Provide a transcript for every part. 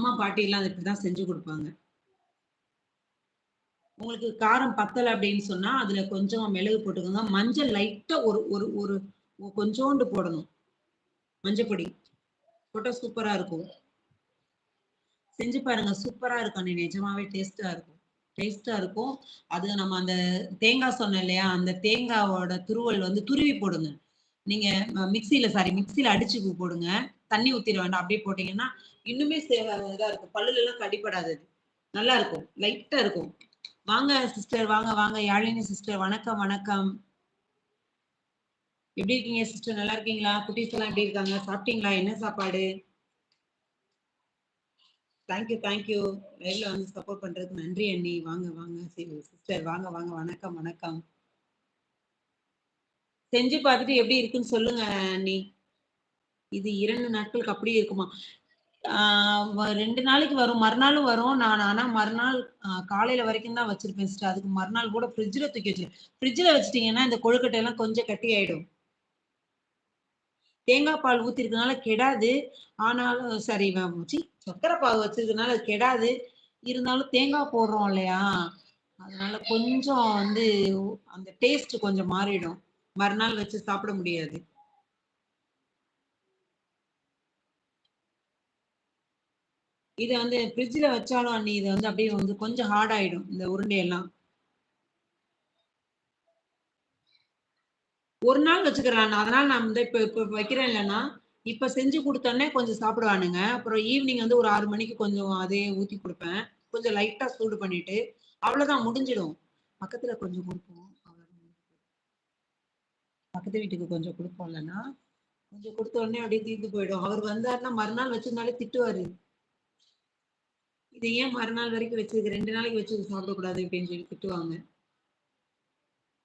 அம்மா பாட்டி எல்லாம் அது இப்படிதான் செஞ்சு கொடுப்பாங்க. உங்களுக்கு காரம் பத்தல அப்படின்னு சொன்னா அதுல கொஞ்சம் மிளகு போட்டுக்கோங்க. மஞ்சள் லைட்டா ஒரு ஒரு ஒரு கொஞ்சோண்டு போடணும். மஞ்சள் பொடி. போட்டா சூப்பரா இருக்கும். செஞ்சு பாருங்க சூப்பரா இருக்கும். நீ நிஜமாவே டேஸ்டா இருக்கும். டேஸ்டா இருக்கும். அது நம்ம அந்த தேங்காய் சொன்னோம் இல்லையா அந்த தேங்காவோட துருவல் வந்து துருவி போடுங்க. நீங்க மிக்சியில சாரி மிக்சியில அடிச்சு போடுங்க. தண்ணி ஊத்திட வேண்டாம். அப்படியே போட்டீங்கன்னா இன்னுமே சே- இதா இருக்கும். பல்லுல எல்லாம் கடிப்படாது நல்லா இருக்கும். லைட்டா இருக்கும். வாங்க சிஸ்டர் வாங்க வாங்க. யாழினி சிஸ்டர் வணக்கம் வணக்கம். எப்படி இருக்கீங்க சிஸ்டர் நல்லா இருக்கீங்களா? குட்டீஸ் எல்லாம் எப்படி இருக்காங்க? சாப்பிட்டீங்களா? என்ன சாப்பாடு? தேங்க்யூ தேங்க்யூ லைவ்ல வந்து சப்போர்ட் பண்றதுக்கு நன்றி அண்ணி. வாங்க வாங்க. சிஸ்டர் வாங்க வாங்க. வணக்கம் வணக்கம். செஞ்சு பார்த்துட்டு எப்படி இருக்குன்னு சொல்லுங்க அண்ணி. இது இரண்டு நாட்களுக்கு அப்படியே இருக்குமா? ஆஹ் ரெண்டு நாளைக்கு வரும். மறுநாளும் வரும். நான் ஆனா மறுநாள் காலையில வரைக்கும் தான் வச்சிருப்பேன் சிஸ்டர் அதுக்கு மறுநாள் கூட ஃப்ரிட்ஜ்ல தூக்கி வச்சிருக்கேன் ஃப்ரிட்ஜ்ல வச்சிட்டீங்கன்னா இந்த கொழுக்கட்டை எல்லாம் கொஞ்சம் கட்டி ஆயிடும். தேங்காய் பால் ஊத்திருக்கனால கெடாது. ஆனாலும் சரி மூச்சி சர்க்கரை சக்கரை வச்சிருக்கனால அது கெடாது. இருந்தாலும் தேங்காய் போடுறோம் இல்லையா? அதனால கொஞ்சம் வந்து அந்த டேஸ்ட் கொஞ்சம் மாறிடும். மறுநாள் வச்சு சாப்பிட முடியாது. இதை வந்து ஃப்ரிட்ஜில் வச்சாலும் அண்ணி இது வந்து அப்படியே வந்து கொஞ்சம் ஹார்ட் ஆயிடும் இந்த உருண்டையெல்லாம். ஒரு நாள் வச்சுக்கிறேன் அதனால நான் வந்து இப்போ இப்போ வைக்கிறேன் இல்லைன்னா இப்போ செஞ்சு கொடுத்தோன்னே கொஞ்சம் சாப்பிடுவானுங்க. அப்புறம் ஈவினிங் வந்து ஒரு ஆறு மணிக்கு கொஞ்சம் அதே ஊற்றி கொடுப்பேன். கொஞ்சம் லைட்டாக சூடு பண்ணிட்டு அவ்வளோதான் முடிஞ்சிடும். பக்கத்துல கொஞ்சம் கொடுப்போம். அவ்வளவுதான். பக்கத்து வீட்டுக்கு கொஞ்சம் கொடுப்போம் இல்லைன்னா கொஞ்சம் கொடுத்த உடனே அப்படியே தீர்ந்து போயிடும். அவர் வந்தாருன்னா மறுநாள் வச்சிருந்தாலே திட்டுவாரு. இதை ஏன் மறுநாள் வரைக்கும் வச்சிருக்கு ரெண்டு நாளைக்கு வச்சு சாப்பிடக்கூடாது அப்படின்னு சொல்லி திட்டுவாங்க.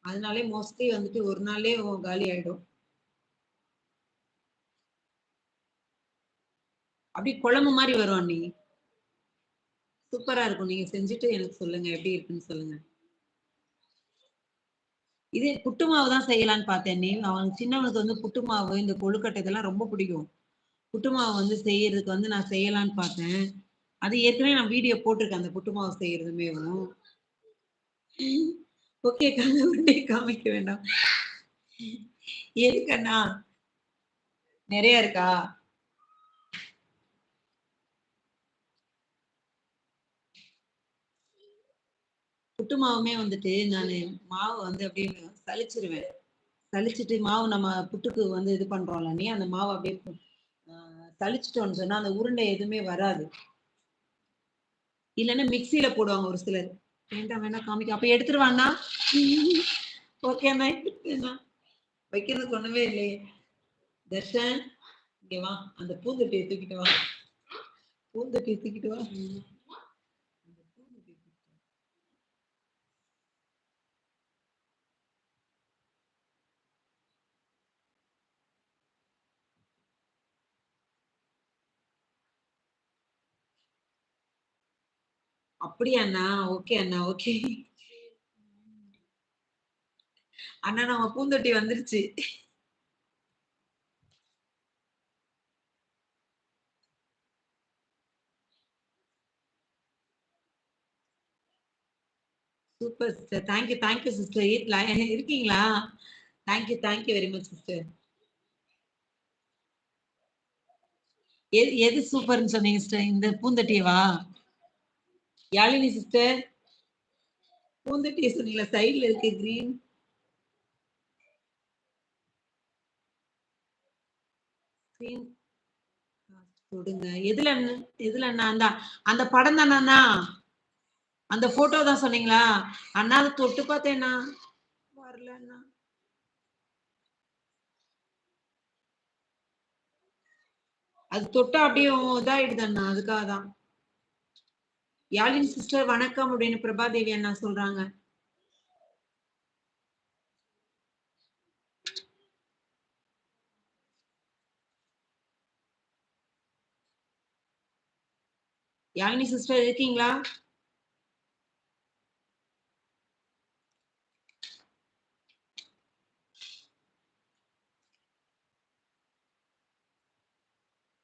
அதனாலே மோஸ்ட்லி வந்துட்டு ஒரு நாளே காலி ஆயிடும். அப்படி குழம்பு மாதிரி வரும் அண்ணி. சூப்பரா இருக்கும். நீங்க செஞ்சுட்டு எனக்கு சொல்லுங்க எப்படி இருக்குன்னு சொல்லுங்க. இது புட்டு மாவு தான் செய்யலான்னு பார்த்தேன் நீ அவன் சின்னவனுக்கு வந்து புட்டு மாவு இந்த கொழுக்கட்டை இதெல்லாம் ரொம்ப பிடிக்கும். புட்டு மாவு வந்து செய்யறதுக்கு வந்து நான் செய்யலான்னு பார்த்தேன். அது ஏற்கனவே நான் வீடியோ போட்டிருக்கேன் அந்த புட்டு மாவு செய்யறதுமே ஓகே கண்ணு உருண்டை காமிக்க வேண்டாம். எதுக்கண்ணா நிறைய இருக்கா? புட்டு மாவுமே வந்துட்டு நான் மாவு வந்து அப்படியே சலிச்சிருவேன் சலிச்சிட்டு மாவு நம்ம புட்டுக்கு வந்து இது பண்றோம்ல நீ அந்த மாவு அப்படியே ஆஹ், சொன்னா அந்த உருண்டை எதுவுமே வராது. இல்லைன்னா மிக்சியில போடுவாங்க ஒரு சிலர். வேண்டாம் வேண்டாம் காமிக்க. அப்ப எடுத்துருவாண்ணா ஓகே வைக்கிறதுக்கு ஒண்ணுமே இல்லையே. தர்ஷன் இங்க வா. அந்த பூந்தொட்டியை தூக்கிட்டு வா. பூந்தொட்டியை தூக்கிட்டு வா. அப்படியா அண்ணா? ஓகே அண்ணா ஓகே. அண்ணா நம்ம பூந்தொட்டி வந்துருச்சு. Super sister. Thank you thank you sister. இருக்கீங்களா? Thank you thank you very much sister. எது எது சூப்பர்னு சொன்னீங்க சிஸ்டர்? இந்த பூந்தொட்டியவா? யாழினி சிஸ்டர் பூந்தொட்டியை சொன்னீங்களா? சைடுல இருக்கு கிரீன் ஸ்கிரீன் கொடுங்க எதுல எதுல அண்ணா? அந்த அந்த படம் தானா அந்த போட்டோ தான் சொன்னீங்களா? அண்ணா அதை தொட்டு பார்த்தேண்ணா வரல அண்ணா. அது தொட்டா அப்படியே இதாயிடுது அண்ணா. அதுக்காக தான் யாழின் சிஸ்டர் வணக்கம் அப்படின்னு பிரபாதேவி அண்ணா சொல்றாங்க. யாழினி சிஸ்டர் இருக்கீங்களா?